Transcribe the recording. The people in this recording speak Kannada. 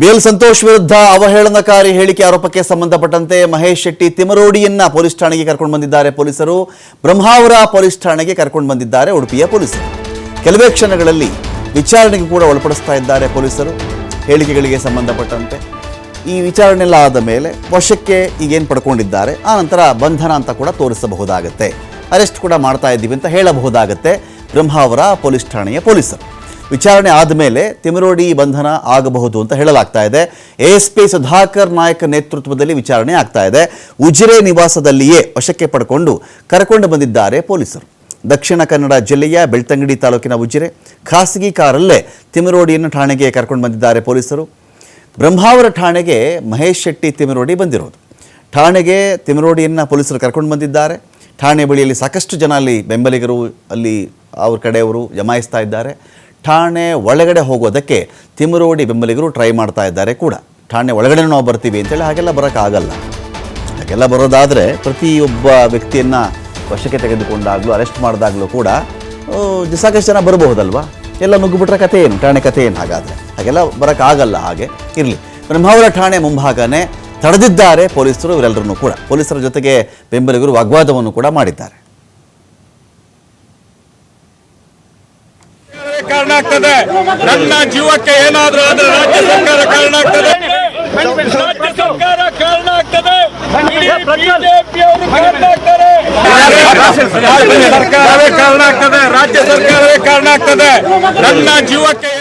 ಬಿಎಲ್ ಸಂತೋಷ್ ವಿರುದ್ಧ ಅವಹೇಳನಕಾರಿ ಹೇಳಿಕೆ ಆರೋಪಕ್ಕೆ ಸಂಬಂಧಪಟ್ಟಂತೆ ಮಹೇಶ್ ಶೆಟ್ಟಿ ತಿಮರೋಡಿಯನ್ನ ಪೊಲೀಸ್ ಠಾಣೆಗೆ ಕರ್ಕೊಂಡು ಬಂದಿದ್ದಾರೆ ಪೊಲೀಸರು. ಬ್ರಹ್ಮಾವರ ಪೊಲೀಸ್ ಠಾಣೆಗೆ ಕರ್ಕೊಂಡು ಬಂದಿದ್ದಾರೆ ಉಡುಪಿಯ ಪೊಲೀಸರು. ಕೆಲವೇ ಕ್ಷಣಗಳಲ್ಲಿ ವಿಚಾರಣೆಗೆ ಕೂಡ ಒಳಪಡಿಸ್ತಾ ಇದ್ದಾರೆ ಪೊಲೀಸರು. ಹೇಳಿಕೆಗಳಿಗೆ ಸಂಬಂಧಪಟ್ಟಂತೆ. ಈ ವಿಚಾರಣೆ ಎಲ್ಲ ಆದ ಮೇಲೆ ವಶಕ್ಕೆ ಈಗೇನು ಪಡ್ಕೊಂಡಿದ್ದಾರೆ. ಆ ನಂತರ ಬಂಧನ ಅಂತ ಕೂಡ ತೋರಿಸಬಹುದಾಗತ್ತೆ. ಅರೆಸ್ಟ್ ಕೂಡ ಮಾಡ್ತಾ ಇದ್ದೀವಿ ಅಂತ ಹೇಳಬಹುದಾಗತ್ತೆ. ಬ್ರಹ್ಮಾವರ ಪೊಲೀಸ್ ಠಾಣೆಯ ಪೊಲೀಸರು. ವಿಚಾರಣೆ ಆದಮೇಲೆ ತಿಮರೋಡಿ ಬಂಧನ ಆಗಬಹುದು ಅಂತ ಹೇಳಲಾಗ್ತಾ ಇದೆ. ಎಎಸ್ಪಿ ಸುಧಾಕರ್ ನಾಯಕ ನೇತೃತ್ವದಲ್ಲಿ ವಿಚಾರಣೆ ಆಗ್ತಾ ಇದೆ. ಉಜಿರೆ ನಿವಾಸದಲ್ಲಿಯೇ ವಶಕ್ಕೆ ಪಡ್ಕೊಂಡು ಕರ್ಕೊಂಡು ಬಂದಿದ್ದಾರೆ ಪೊಲೀಸರು. ದಕ್ಷಿಣ ಕನ್ನಡ ಜಿಲ್ಲೆಯ ಬೆಳ್ತಂಗಡಿ ತಾಲೂಕಿನ ಉಜಿರೆ ಖಾಸಗಿ ಕಾರಲ್ಲೇ ತಿಮರೋಡಿಯನ್ನು ಠಾಣೆಗೆ ಕರ್ಕೊಂಡು ಬಂದಿದ್ದಾರೆ ಪೊಲೀಸರು. ಬ್ರಹ್ಮಾವರ ಠಾಣೆಗೆ ಮಹೇಶ್ ಶೆಟ್ಟಿ ತಿಮರೋಡಿ ಬಂದಿರೋದು. ಠಾಣೆಗೆ ತಿಮರೋಡಿಯನ್ನು ಪೊಲೀಸರು ಕರ್ಕೊಂಡು ಬಂದಿದ್ದಾರೆ. ಠಾಣೆ ಬಳಿಯಲ್ಲಿ ಸಾಕಷ್ಟು ಜನ ಅಲ್ಲಿ ಬೆಂಬಲಿಗರು ಅಲ್ಲಿ ಅವ್ರ ಕಡೆಯವರು ಜಮಾಯಿಸ್ತಾ ಇದ್ದಾರೆ. ಠಾಣೆ ಒಳಗಡೆ ಹೋಗೋದಕ್ಕೆ ತಿಮರೋಡಿ ಬೆಂಬಲಿಗರು ಟ್ರೈ ಮಾಡ್ತಾ ಇದ್ದಾರೆ ಕೂಡ. ಠಾಣೆ ಒಳಗಡೆ ನಾವು ಬರ್ತೀವಿ ಅಂತೇಳಿ ಹಾಗೆಲ್ಲ ಬರೋಕ್ಕಾಗಲ್ಲ. ಹಾಗೆಲ್ಲ ಬರೋದಾದರೆ ಪ್ರತಿಯೊಬ್ಬ ವ್ಯಕ್ತಿಯನ್ನು ವಶಕ್ಕೆ ತೆಗೆದುಕೊಂಡಾಗಲೂ, ಅರೆಸ್ಟ್ ಮಾಡಿದಾಗಲೂ ಕೂಡ ಸಾಕಷ್ಟು ಜನ ಬರಬಹುದಲ್ವಾ? ಎಲ್ಲ ನುಗ್ಗಿಬಿಟ್ರೆ ಕತೆ ಏನು? ಠಾಣೆ ಕಥೆ ಏನು ಹಾಗಾದರೆ? ಹಾಗೆಲ್ಲ ಬರೋಕ್ಕಾಗಲ್ಲ ಹಾಗೆ ಇರಲಿ. ಬ್ರಹ್ಮಾವರ ಠಾಣೆ ಮುಂಭಾಗನೇ ತಡೆದಿದ್ದಾರೆ ಪೊಲೀಸರು ಇವರೆಲ್ಲರನ್ನೂ ಕೂಡ. ಪೊಲೀಸರ ಜೊತೆಗೆ ಬೆಂಬಲಿಗರು ವಾಗ್ವಾದವನ್ನು ಕೂಡ ಮಾಡಿದ್ದಾರೆ. ಕಾರಣ ಆಗ್ತದೆ. ನನ್ನ ಜೀವಕ್ಕೆ ಏನಾದ್ರೂ ಆದ್ರೆ ರಾಜ್ಯ ಸರ್ಕಾರ ಕಾರಣ ಆಗ್ತದೆ. ರಾಜ್ಯ ಸರ್ಕಾರ ಕಾರಣ ಆಗ್ತದೆ. ಬಿಜೆಪಿಯವರು ಕಾರಣ ಆಗ್ತಾರೆ. ಸರ್ಕಾರವೇ ಕಾರಣ ಆಗ್ತದೆ. ರಾಜ್ಯ ಸರ್ಕಾರವೇ ಕಾರಣ ಆಗ್ತದೆ. ನನ್ನ ಜೀವಕ್ಕೆ